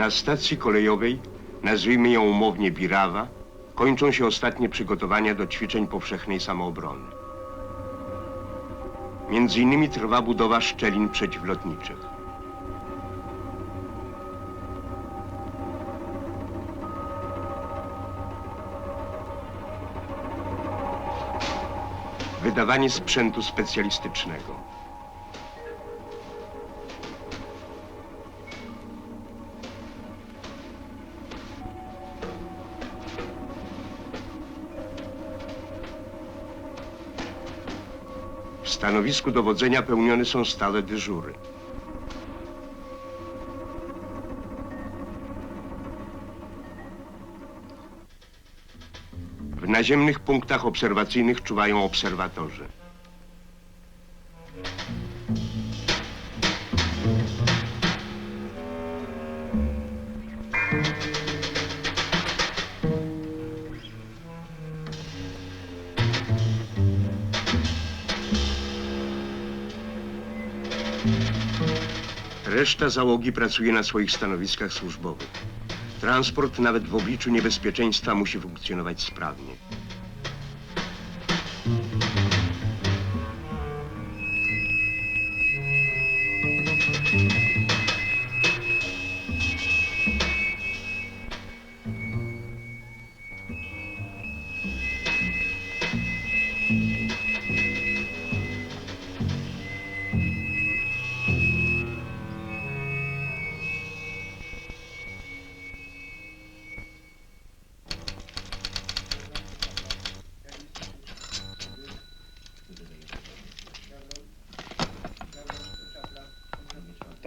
Na stacji kolejowej, nazwijmy ją umownie Birawa, kończą się ostatnie przygotowania do ćwiczeń powszechnej samoobrony. Między innymi trwa budowa szczelin przeciwlotniczych. Wydawanie sprzętu specjalistycznego. Stanowisku dowodzenia pełnione są stale dyżury. W naziemnych punktach obserwacyjnych czuwają obserwatorzy. Reszta załogi pracuje na swoich stanowiskach służbowych. Transport nawet w obliczu niebezpieczeństwa musi funkcjonować sprawnie.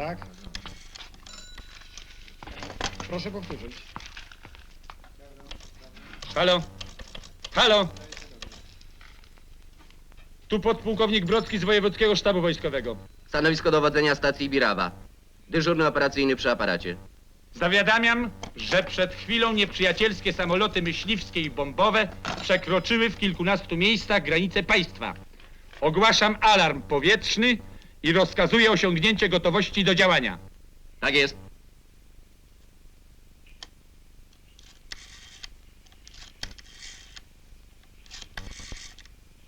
Tak? Proszę powtórzyć. Halo? Halo? Tu podpułkownik Brodski z Wojewódzkiego Sztabu Wojskowego. Stanowisko dowodzenia stacji Birawa. Dyżurny operacyjny przy aparacie. Zawiadamiam, że przed chwilą nieprzyjacielskie samoloty myśliwskie i bombowe przekroczyły w kilkunastu miejscach granice państwa. Ogłaszam alarm powietrzny i rozkazuję osiągnięcie gotowości do działania. Tak jest.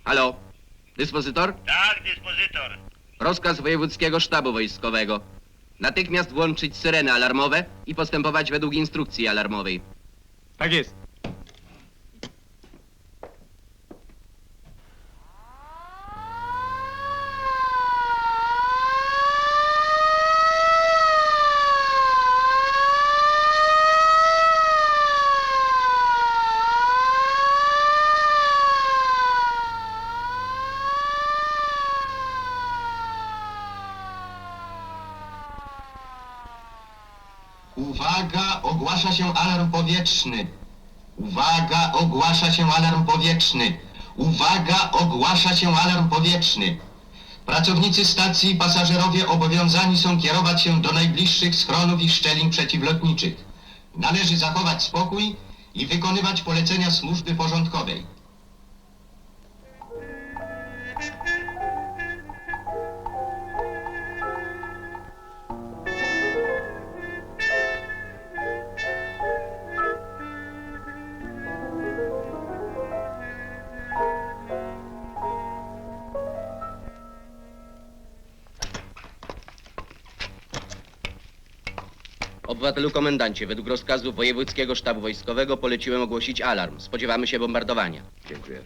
Halo? Dyspozytor? Tak, dyspozytor. Rozkaz Wojewódzkiego Sztabu Wojskowego. Natychmiast włączyć syreny alarmowe i postępować według instrukcji alarmowej. Tak jest. Uwaga, ogłasza się alarm powietrzny. Uwaga, ogłasza się alarm powietrzny. Uwaga, ogłasza się alarm powietrzny. Pracownicy stacji i pasażerowie obowiązani są kierować się do najbliższych schronów i szczelin przeciwlotniczych. Należy zachować spokój i wykonywać polecenia służby porządkowej. Obywatelu komendancie, według rozkazu Wojewódzkiego Sztabu Wojskowego poleciłem ogłosić alarm. Spodziewamy się bombardowania. Dziękuję.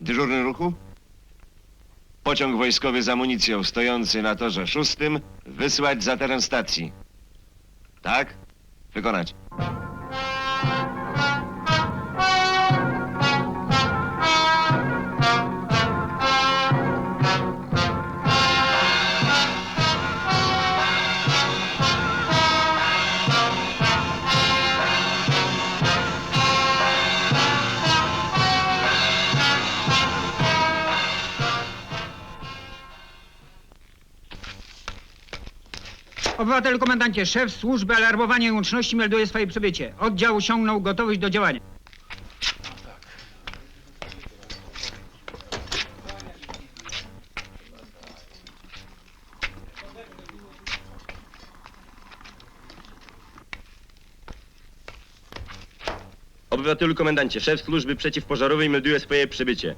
Dyżurny ruchu? Pociąg wojskowy z amunicją stojący na torze szóstym wysłać za teren stacji. Tak? Wykonać. Obywatelu komendancie, szef służby alarmowania i łączności melduje swoje przybycie. Oddział osiągnął gotowość do działania. Obywatelu komendancie, szef służby przeciwpożarowej melduje swoje przybycie.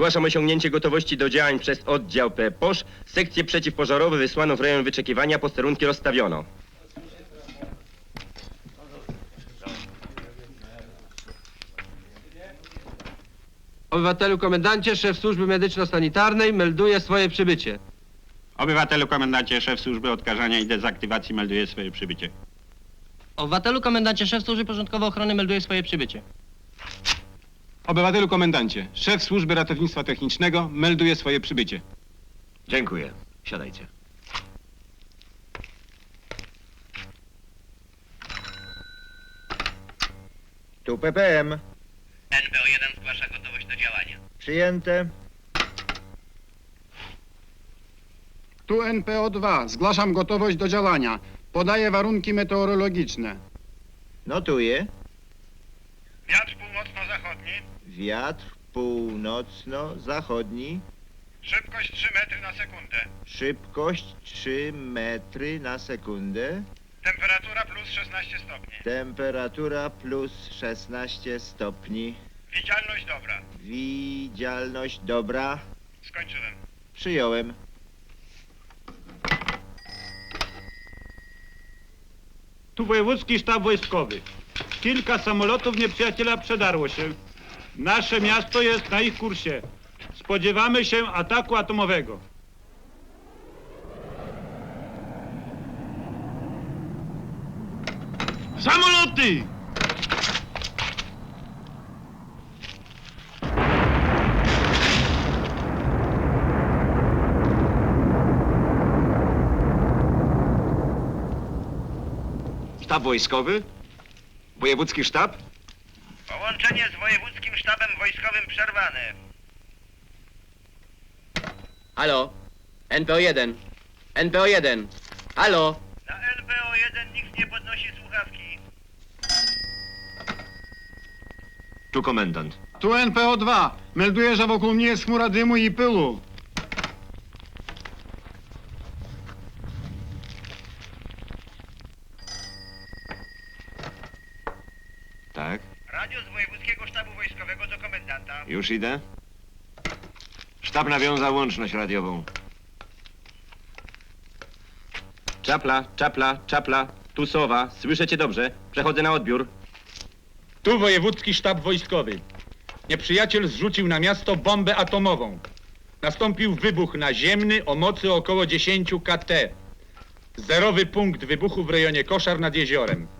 Zgłaszam osiągnięcie gotowości do działań przez oddział PPOSZ. Sekcję przeciwpożarową wysłano w rejon wyczekiwania, posterunki rozstawiono. Obywatelu komendancie, szef służby medyczno-sanitarnej melduje swoje przybycie. Obywatelu komendancie, szef służby odkażania i dezaktywacji melduje swoje przybycie. Obywatelu komendancie, szef służby porządkowej ochrony melduje swoje przybycie. Obywatelu komendancie, szef służby ratownictwa technicznego melduje swoje przybycie. Dziękuję. Siadajcie. Tu PPM. NPO1 zgłasza gotowość do działania. Przyjęte. Tu NPO2. Zgłaszam gotowość do działania. Podaję warunki meteorologiczne. Notuję. Wiatr północno-zachodni, Wiatr północno-zachodni. szybkość 3 metry na sekundę, Szybkość 3 metry na sekundę. temperatura plus 16 stopni, Temperatura plus 16 stopni. widzialność dobra. Widzialność dobra. Skończyłem. Przyjąłem. Tu wojewódzki sztab wojskowy. Kilka samolotów nieprzyjaciela przedarło się. Nasze miasto jest na ich kursie. Spodziewamy się ataku atomowego. Samoloty! Sztab wojskowy? Wojewódzki sztab? Połączenie z wojewódzkim sztabem wojskowym przerwane. Halo? NPO1. NPO1. Halo? Na NPO1 nikt nie podnosi słuchawki. Tu komendant. Tu NPO2. Melduję, że wokół mnie jest chmura dymu i pyłu. Tak, Radio z wojewódzkiego sztabu wojskowego do komendanta. już idę. Sztab nawiązał łączność radiową. Czapla, czapla, czapla. Tu sowa. Słyszę cię dobrze. Przechodzę na odbiór. Tu wojewódzki sztab wojskowy. Nieprzyjaciel zrzucił na miasto bombę atomową. Nastąpił wybuch naziemny o mocy około 10 KT. Zerowy punkt wybuchu w rejonie Koszar nad jeziorem.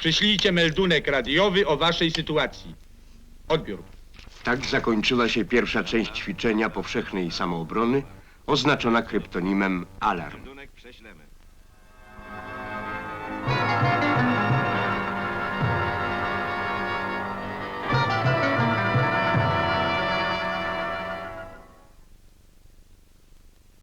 Przyślijcie meldunek radiowy o waszej sytuacji. Odbiór. Tak zakończyła się pierwsza część ćwiczenia powszechnej samoobrony, oznaczona kryptonimem Alarm. Meldunek prześlemy.